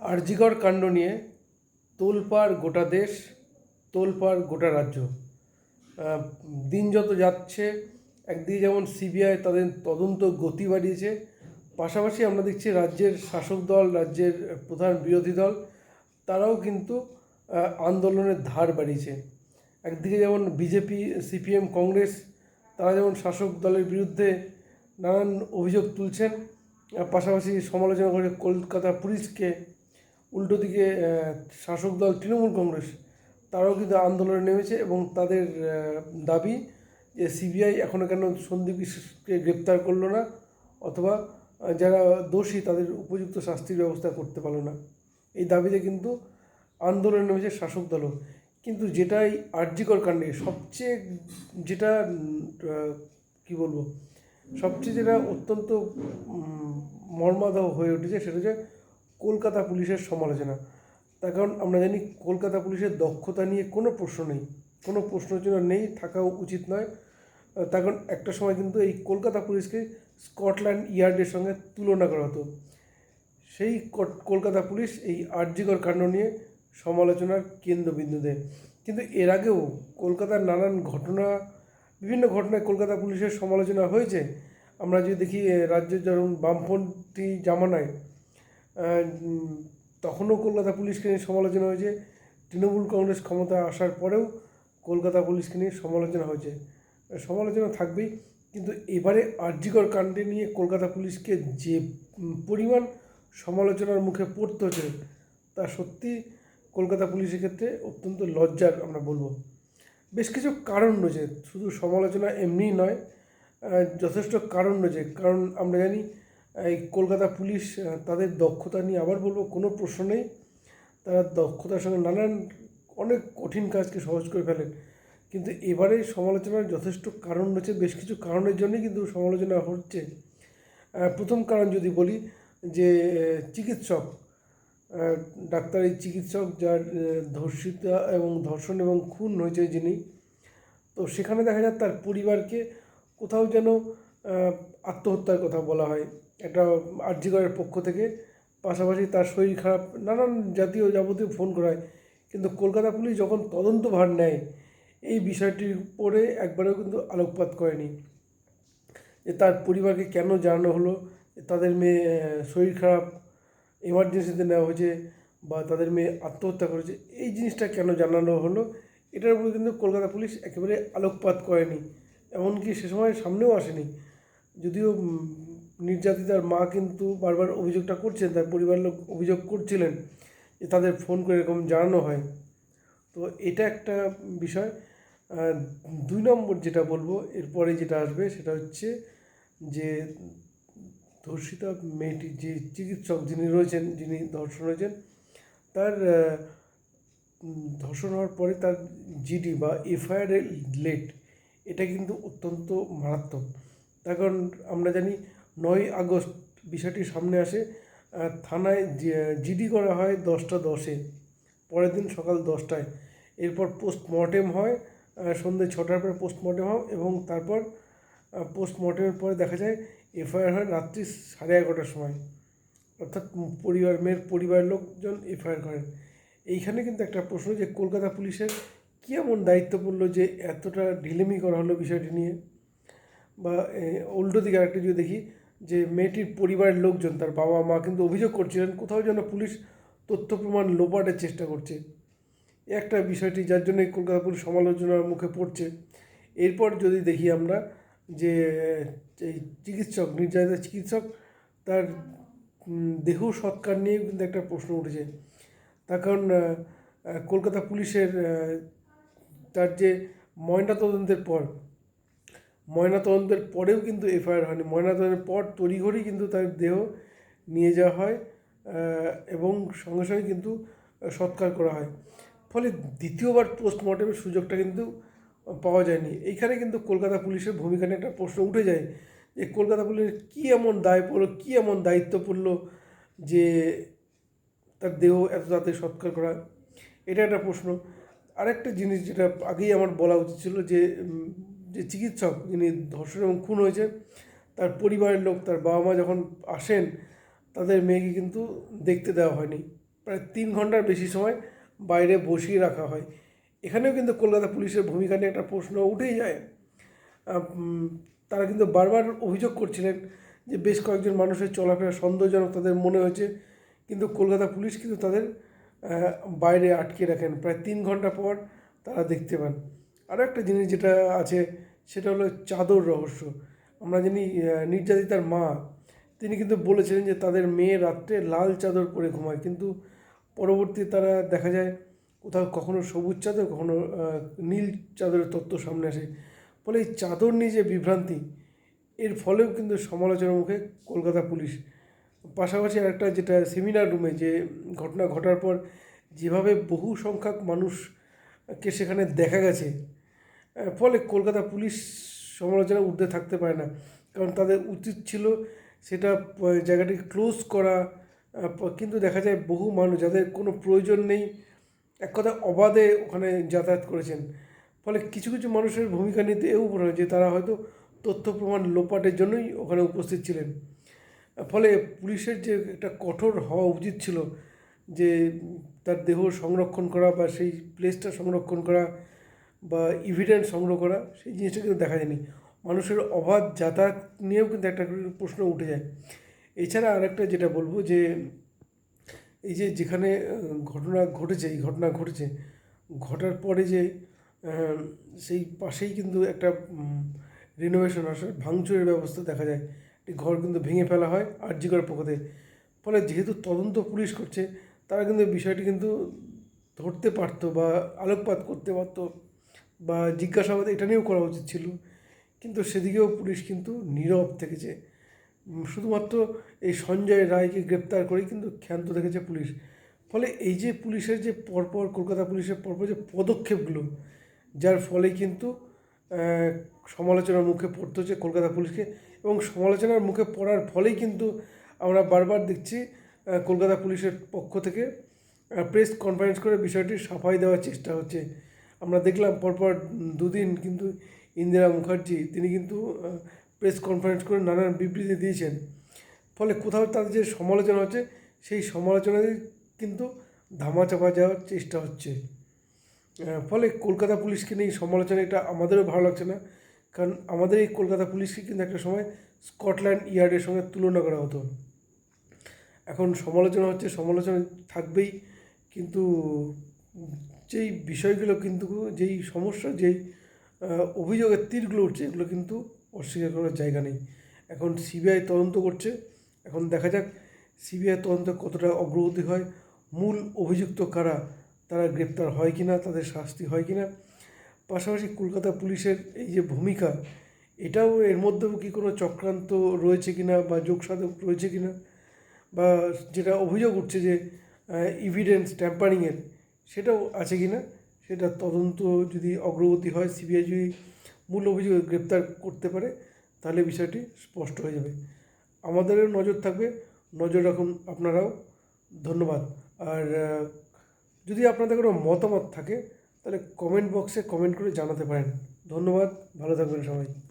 আরজিকর কাণ্ড নিয়ে তোলপাড় গোটা দেশ, তোলপাড় গোটা রাজ্য। দিন যত যাচ্ছে, একদিকে যেমন সিবিআই তাদের তদন্ত গতি বাড়িয়েছে, পাশাপাশি আমরা দেখছি রাজ্যের শাসক দল, রাজ্যের প্রধান বিরোধী দল, তারাও কিন্তু আন্দোলনের ধার বাড়িয়েছে। একদিকে যেমন বিজেপি, সিপিএম, কংগ্রেস, তারা যেমন শাসক দলের বিরুদ্ধে নানান অভিযোগ তুলছেন, পাশাপাশি সমালোচনা করে কলকাতা পুলিশকে উল্টো দিকে শাসক দল তৃণমূল কংগ্রেস তারাও কিন্তু আন্দোলনে নেমেছে এবং তাদের দাবি যে সিবিআই এখনও কেন সন্দীপ বিশ্বাসকে গ্রেপ্তার করল না অথবা যারা দোষী তাদের উপযুক্ত শাস্তির ব্যবস্থা করতে পারল না। এই দাবিতে কিন্তু আন্দোলনে নেমেছে শাসক দলও। কিন্তু যেটাই আর্যিকর কাণ্ডে সবচেয়ে যেটা কি বলব সবচেয়ে যেটা অত্যন্ত উম, মর্মাদাহ হয়ে উঠেছে সেটা হচ্ছে কলকাতা পুলিশের সমালোচনা। তার কারণ আমরা জানি কলকাতা পুলিশের দক্ষতা নিয়ে কোনো প্রশ্ন নেই। কোনো প্রশ্নচিহ্ন নেই, থাকা উচিত নয়। তার কারণ একটা সময় কিন্তু এই কলকাতা পুলিশকে স্কটল্যান্ড ইয়ার্ডের সঙ্গে তুলনা করা হতো। সেই কলকাতা পুলিশ এই আর্যিকর কাণ্ড নিয়ে সমালোচনার কেন্দ্রবিন্দুতে। কিন্তু এর আগেও কলকাতার নানান ঘটনা, বিভিন্ন ঘটনায় কলকাতা পুলিশের সমালোচনা হয়েছে। আমরা যদি দেখি রাজ্যের যেমন বামপন্থী জামানায় তখনও কলকাতা পুলিশকে নিয়ে সমালোচনা হয়েছে। তৃণমূল কংগ্রেস ক্ষমতায় আসার পরেও কলকাতা পুলিশকে নিয়ে সমালোচনা হয়েছে। সমালোচনা থাকবেই, কিন্তু এবারে আর্যিকর কাণ্ডে নিয়ে কলকাতা পুলিশকে যে পরিমাণ সমালোচনার মুখে পড়তে হচ্ছে, তা সত্যি কলকাতা পুলিশের ক্ষেত্রে অত্যন্ত লজ্জার আমরা বলব। বেশ কিছু কারণ রয়েছে, শুধু সমালোচনা এমনিই নয় যথেষ্ট কারণ রয়েছে। কারণ আমরা জানি এই কলকাতা পুলিশ তাদের দক্ষতা নিয়ে আবার বলব, কোনো প্রশ্ন নেই। তারা দক্ষতার সঙ্গে নানান অনেক কঠিন কাজকে সহজ করে ফেলেন। কিন্তু এবারে সমালোচনার যথেষ্ট কারণ রয়েছে, বেশ কিছু কারণের জন্যই কিন্তু সমালোচনা হচ্ছে। প্রথম কারণ যদি বলি, যে, চিকিৎসক ডাক্তারি চিকিৎসক যার ধর্ষিতা এবং ধর্ষণ এবং খুন হয়েছে যিনি, তো সেখানে দেখা যায় তার পরিবারকে কোথাও যেন আত্মহত্যার কথা বলা হয়। একটা আর্যিকরের পক্ষ থেকে। পাশাপাশি তার শরীর খারাপ, নানান জাতীয় যাবতীয় ফোন করা হয়। কিন্তু কলকাতা পুলিশ যখন তদন্ত ভার নেয়, এই বিষয়টির উপরে একবারেও কিন্তু আলোকপাত করেনি। যে তার পরিবারকে কেন জানানো হলো তাদের মেয়ে শরীর খারাপ, এমার্জেন্সিতে নেওয়া হয়েছে বা তাদের মেয়ে আত্মহত্যা করেছে, এই জিনিসটা কেন জানানো হলো, এটার উপরে কিন্তু কলকাতা পুলিশ একেবারে আলোকপাত করেনি। এমনকি সে সময় সামনেও আসেনি। যদিও নির্যাতিতার মা কিন্তু বারবার অভিযোগটা করছেন, তার পরিবার লোক অভিযোগ করছিলেন যে তাদের ফোন করে এরকম জানানো হয়। তো এটা একটা বিষয়। দুই নম্বর যেটা বলব, এরপরে যেটা আসবে সেটা হচ্ছে যে, ধর্ষিতা মেয়েটি যে চিকিৎসক যিনি রয়েছেন, যিনি ধর্ষণ হয়েছেন তার ধর্ষণ হওয়ার পরে তার জিডি বা এফআইআর লেট, এটা কিন্তু অত্যন্ত মারাত্মক। কারণ আমরা জানি নয় আগস্ট বিষয়টি সামনে আসে থানায় জিডি করা হয় দশটা দশে। পরের দিন সকাল দশটায়। এরপর পোস্টমর্টেম হয় সন্ধ্যে ছটার পরে পোস্টমর্টেম হয় এবং তারপর পোস্টমর্টেমের পরে দেখা যায় এফআইআর হয় রাত্রি সাড়ে এগারোটার সময়। অর্থাৎ পরিবার, মেয়ের পরিবারের লোকজন এফআইআর করেন এইখানে কিন্তু একটা প্রশ্ন যে কলকাতা পুলিশের কী এমন দায়িত্ব পড়ল যে এতটা ঢিলেমি করা হলো বিষয়টি নিয়ে? বা উল্টো দিকে আরেকটা যদি দেখি, যে মেয়েটির পরিবারের লোকজন, তার বাবা মা কিন্তু অভিযোগ করছিলেন, কোথাও যেন পুলিশ তথ্য প্রমাণ লোপাটের চেষ্টা করছে। একটা বিষয়টি যার জন্য কলকাতা পুলিশ সমালোচনার মুখে পড়ছে। এরপর যদি দেখি আমরা, যে, এই চিকিৎসক, নির্যাতিত চিকিৎসক, তার দেহ সৎকার নিয়ে কিন্তু একটা প্রশ্ন উঠেছে। তার কারণ কলকাতা পুলিশের তার যে ময়নাতদন্তের পর ময়নাতদন্তের পরেও কিন্তু এফআইআর হয়নি। ময়নাতদন্তের পর তড়িঘড়ি কিন্তু তার দেহ নিয়ে যাওয়া হয় এবং সঙ্গে সঙ্গে কিন্তু সৎকার করা হয়। ফলে দ্বিতীয়বার পোস্টমর্টমের সুযোগটা কিন্তু পাওয়া যায়নি। এইখানে কিন্তু কলকাতা পুলিশের ভূমিকা নিয়ে একটা প্রশ্ন উঠে যায় যে কলকাতা পুলিশের কী এমন দায় পড়ল, কী এমন দায়িত্ব পড়ল যে তার দেহ এত তাড়াতাড়ি সৎকার করা, এটা একটা প্রশ্ন। আরেকটা জিনিস যেটা আগেই আমার বলা উচিত ছিল যে যে চিকিৎসক যিনি ধর্ষণ এবং খুন হয়েছে, তার পরিবারের লোক, তার বাবা মা যখন আসেন, তাদের মেয়েকে কিন্তু দেখতে দেওয়া হয়নি। প্রায় তিন ঘণ্টার বেশি সময় বাইরে বসিয়ে রাখা হয়। এখানেও কিন্তু কলকাতা পুলিশের ভূমিকা নিয়ে একটা প্রশ্ন উঠেই যায়। তারা কিন্তু বারবার অভিযোগ করছিলেন যে বেশ কয়েকজন মানুষের চলাফেরা সন্দেহজনক তাদের মনে হয়েছে, কিন্তু কলকাতা পুলিশ কিন্তু তাদের বাইরে আটকে রাখেন। প্রায় তিন ঘণ্টা পর তারা দেখতে পান। আরও একটা জিনিস যেটা আছে, সেটা হলো চাদর রহস্য। আমরা জানি নির্যাতিতার মা, তিনি কিন্তু বলেছিলেন যে তাদের মেয়ে রাত্রে লাল চাদর পরে ঘুমায়। কিন্তু পরবর্তী তারা দেখা যায় কোথাও কখনো সবুজ চাদর, কখনো নীল চাদরের তত্ত্ব সামনে আসে। ফলে এই চাদর নিয়ে যে বিভ্রান্তি, এর ফলেও কিন্তু সমালোচনার মুখে কলকাতা পুলিশ। পাশাপাশি আরেকটা যেটা সেমিনার রুমে যে ঘটনা ঘটার পর, যেভাবে বহু সংখ্যক মানুষকে সেখানে দেখা গেছে ফলে কলকাতা পুলিশ সমালোচনা ঊর্ধ্বে থাকতে পারে না। কারণ তাদের উচিত ছিল সেটা জায়গাটিকে ক্লোজ করা কিন্তু দেখা যায় বহু মানুষ যাদের কোনো প্রয়োজন নেই, এক কথা অবাধে ওখানে যাতায়াত করেছেন। ফলে কিছু কিছু মানুষের ভূমিকা নিতে এও মনে হয় যে তারা হয়তো তথ্য প্রমাণ লোপাটের জন্যই ওখানে উপস্থিত ছিলেন। ফলে পুলিশের যে একটা কঠোর হওয়া উচিত ছিল যে তার দেহ সংরক্ষণ করা বা সেই প্লেসটা সংরক্ষণ করা বা ইভিডেন্স সংগ্রহ করা, সেই জিনিসটা কিন্তু দেখা যায়নি। মানুষের অবাধ যাতায়াত নিয়েও কিন্তু একটা প্রশ্ন উঠে যায়। এছাড়া আরেকটা যেটা বলব যে, এই যে যেখানে ঘটনা ঘটেছে, এই ঘটনা ঘটেছে, ঘটার পরে যে সেই পাশেই কিন্তু একটা রিনোভেশন আসলে ভাঙচুরের ব্যবস্থা দেখা যায়। একটি ঘর কিন্তু ভেঙে ফেলা হয় আরজিকর পক্ষ থেকে। ফলে যেহেতু তদন্ত পুলিশ করছে, তারা কিন্তু বিষয়টি কিন্তু ধরতে পারতো বা আলোকপাত করতে পারতো। বা জিজ্ঞাসাবাদ এটা নিয়েও করা উচিত ছিল। কিন্তু সেদিকেও পুলিশ কিন্তু নীরব থেকেছে। শুধুমাত্র এই সঞ্জয় রায়কে গ্রেপ্তার করেই কিন্তু ক্ষান্ত দেখেছে পুলিশ। ফলে এই যে পুলিশের যে পরপর, কলকাতা পুলিশের পরপর যে পদক্ষেপগুলো, যার ফলে কিন্তু সমালোচনার মুখে পড়তে হচ্ছে কলকাতা পুলিশকে এবং সমালোচনার মুখে পড়ার ফলেই কিন্তু আমরা বারবার দেখছি কলকাতা পুলিশের পক্ষ থেকে প্রেস কনফারেন্স করে বিষয়টি সাফাই দেওয়ার চেষ্টা হচ্ছে। আমরা দেখলাম পরপর দুদিন কিন্তু ইন্দিরা মুখার্জি, তিনি কিন্তু প্রেস কনফারেন্স করে নানান বিবৃতি দিয়েছেন। ফলে কোথাও তাদের যে সমালোচনা হচ্ছে, সেই সমালোচনায় কিন্তু ধামাচাপা যাওয়ার চেষ্টা হচ্ছে। ফলে কলকাতা পুলিশকে নিয়ে সমালোচনা এটা আমাদেরও ভালো লাগছে না। কারণ আমাদের এই কলকাতা পুলিশকে কিন্তু একটা সময় স্কটল্যান্ড ইয়ার্ডের সঙ্গে তুলনা করা হতো। এখন সমালোচনা হচ্ছে, সমালোচনা থাকবেই, কিন্তু যেই বিষয়গুলো কিন্তু যেই সমস্যা, যেই অভিযোগের তীরগুলো উঠছে, এগুলো কিন্তু অস্বীকার করার জায়গা নেই। এখন সিবিআই তদন্ত করছে। এখন দেখা যাক সিবিআই তদন্ত কতটা অগ্রগতি হয়। মূল অভিযুক্ত কারা, তারা গ্রেপ্তার হয় কি না তাদের শাস্তি হয় কি না পাশাপাশি কলকাতা পুলিশের এই যে ভূমিকা, এটাও এর মধ্যেও কি কোনো চক্রান্ত রয়েছে কি না বা যোগসাধক রয়েছে কি না বা যেটা অভিযোগ উঠছে যে ইভিডেন্স ট্যাম্পারিংয়ের সেটাও আছে কি না? সেটা তদন্ত যদি অগ্রগতি হয়, সিবিআই যদি মূল অভিযোগ গ্রেপ্তার করতে পারে, তাহলে বিষয়টি স্পষ্ট হয়ে যাবে। আমাদেরও নজর থাকবে। নজর রাখুন আপনারাও। ধন্যবাদ। আর যদি আপনাদের কোনো মতামত থাকে, তাহলে কমেন্ট বক্সে কমেন্ট করে জানাতে পারেন। ধন্যবাদ। ভালো থাকবেন সবাই।